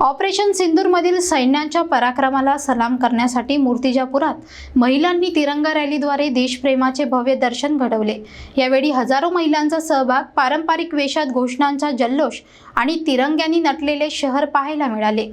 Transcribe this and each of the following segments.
Operation सिंदूरमधील सैन्याच्या पराक्रमाला सलाम करण्यासाठी मूर्तिजापुरात महिलांनी तिरंगा रॅलीद्वारे देशप्रेमाचे भव्य दर्शन घडवले. यावेळी हजारो महिलांचा सहभाग पारंपरिक वेशात घोषणांचा जल्लोष आणि तिरंग्यांनी नटलेले शहर पाहायला मिळाले.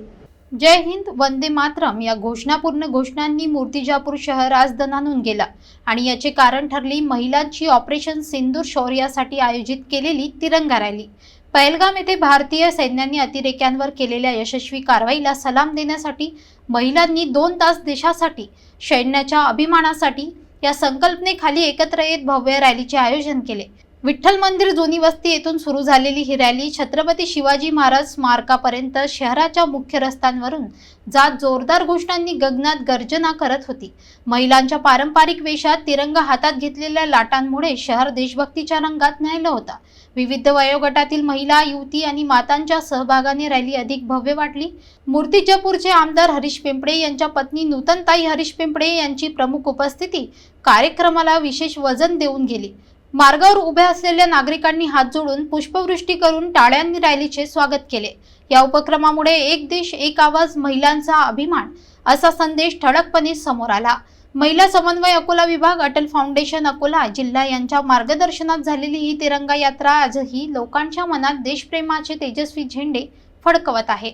जय हिंद वंदे मातरम या घोषणापूर्ण घोषणांनी मूर्तिजापूर शहर आज दणानून गेला आणि याचे कारण ठरली महिलांची ऑपरेशन सिंदूर शौर्यासाठी आयोजित केलेली तिरंगा रॅली. पैलगाम येथे भारतीय सैन्यांनी अतिरेक्यांवर केलेल्या यशस्वी कारवाईला सलाम देण्यासाठी महिलांनी दोन तास देशासाठी सैन्याच्या अभिमानासाठी या संकल्पनेखाली एकत्र येत भव्य रॅलीचे आयोजन केले. विठ्ठल मंदिर जुनी वस्ती येथून सुरू झालेली ही रॅली छत्रपती शिवाजी महाराज स्मारकापर्यंत शहराच्या मुख्य रस्त्यांवरून जात जोरदार घोषणांनी गगनात गर्जना करत होती. महिलांच्या पारंपरिक वेशात तिरंगा हातात घेतलेल्या लाटांमुळे शहर देशभक्तीच्या रंगात न्यायला होता. विविध वयोगटातील महिला युवती आणि मातांच्या सहभागाने रॅली अधिक भव्य वाटली. मूर्तिजापूरचे आमदार हरीश पिंपळे यांच्या पत्नी नूतनताई हरीश पिंपळे यांची प्रमुख उपस्थिती कार्यक्रमाला विशेष वजन देऊन गेली. मार्गावर उभ्या असलेल्या नागरिकांनी हात जोडून पुष्पवृष्टी करून टाळ्यांनी रॅलीचे स्वागत केले. या उपक्रमामुळे एक देश एक आवाज महिलांचा अभिमान असा संदेश ठळकपणे समोर आला. महिला समन्वय अकोला विभाग अटल फाउंडेशन अकोला जिल्हा यांच्या मार्गदर्शनात झालेली ही तिरंगा यात्रा आजही लोकांच्या मनात देशप्रेमाचे तेजस्वी झेंडे फडकवत आहे.